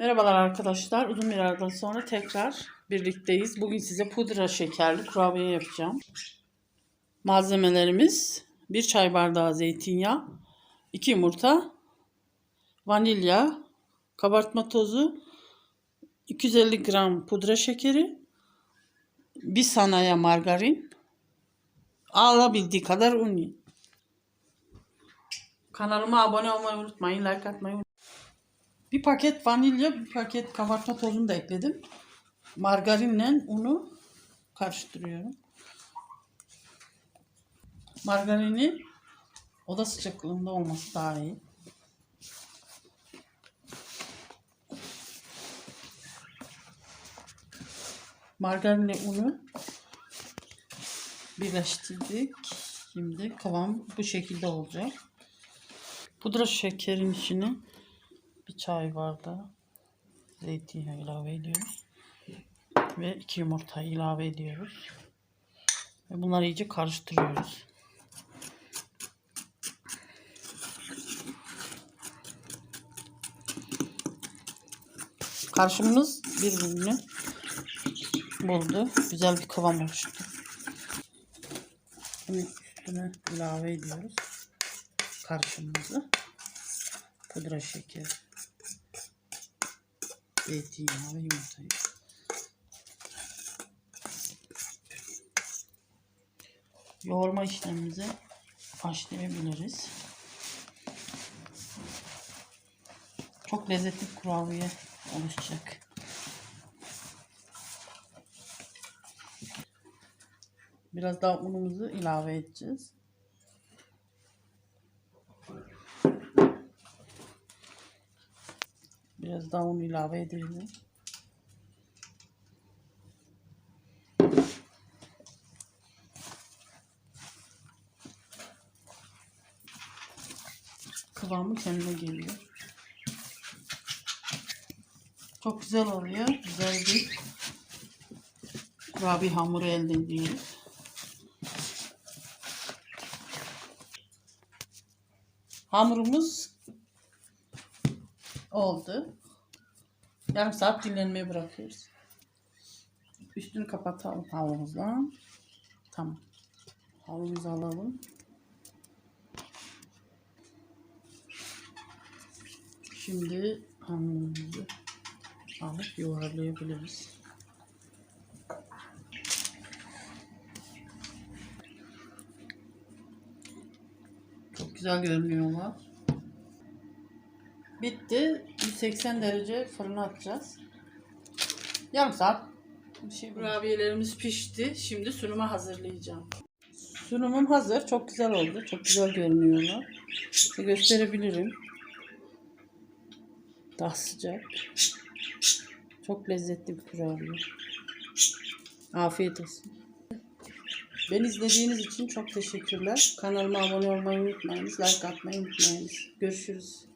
Merhabalar arkadaşlar. Uzun bir aradan sonra tekrar birlikteyiz. Bugün size pudra şekerli kurabiye yapacağım. Malzemelerimiz 1 çay bardağı zeytinyağı, 2 yumurta, vanilya, kabartma tozu, 250 gram pudra şekeri, bir sanaya margarin, alabildiği kadar un. Kanalıma abone olmayı unutmayın, like atmayı unutmayın. Bir paket vanilya, bir paket kabartma tozunu da ekledim. Margarinle unu karıştırıyorum. Margarini oda sıcaklığında olması daha iyi. Margarinle unu birleştirdik. Şimdi kıvam bu şekilde olacak. Pudra şekerin içine bir çay bardağı zeytinyağı ilave ediyoruz. Ve iki yumurta ilave ediyoruz. Ve bunları iyice karıştırıyoruz. Karışımımız birbirini buldu. Güzel bir kıvam oluştu. Şimdi üstüne ilave ediyoruz karışımımızı. Pudra şeker, zeytinyağı ve yumurtayı. Yoğurma işlemimize başlayabiliriz. Çok lezzetli kurabiye oluşacak. Biraz daha unumuzu ilave edeceğiz. Biraz daha un ilave edelim. Kıvamı kendine geliyor. Çok güzel oluyor. Güzel bir kurabiye hamuru elde ediyoruz. Hamurumuz oldu. Yarım saat dinlenmeye bırakıyoruz. Üstünü kapatalım havlumuzla. Tamam. Havlumuzu alalım. Şimdi hamurumuzu alıp yuvarlayabiliriz. Çok güzel görünüyorlar. Bitti. 180 derece fırına atacağız. Yarım saat bir şey Kurabiyelerimiz pişti. Şimdi sunuma hazırlayacağım. Sunumum hazır. Çok güzel oldu. Çok güzel görünüyorlar. Size gösterebilirim. Daha sıcak. Çok lezzetli bir kurabiye. Afiyet olsun. Beni izlediğiniz için çok teşekkürler. Kanalıma abone olmayı unutmayınız. Like atmayı unutmayınız. Görüşürüz.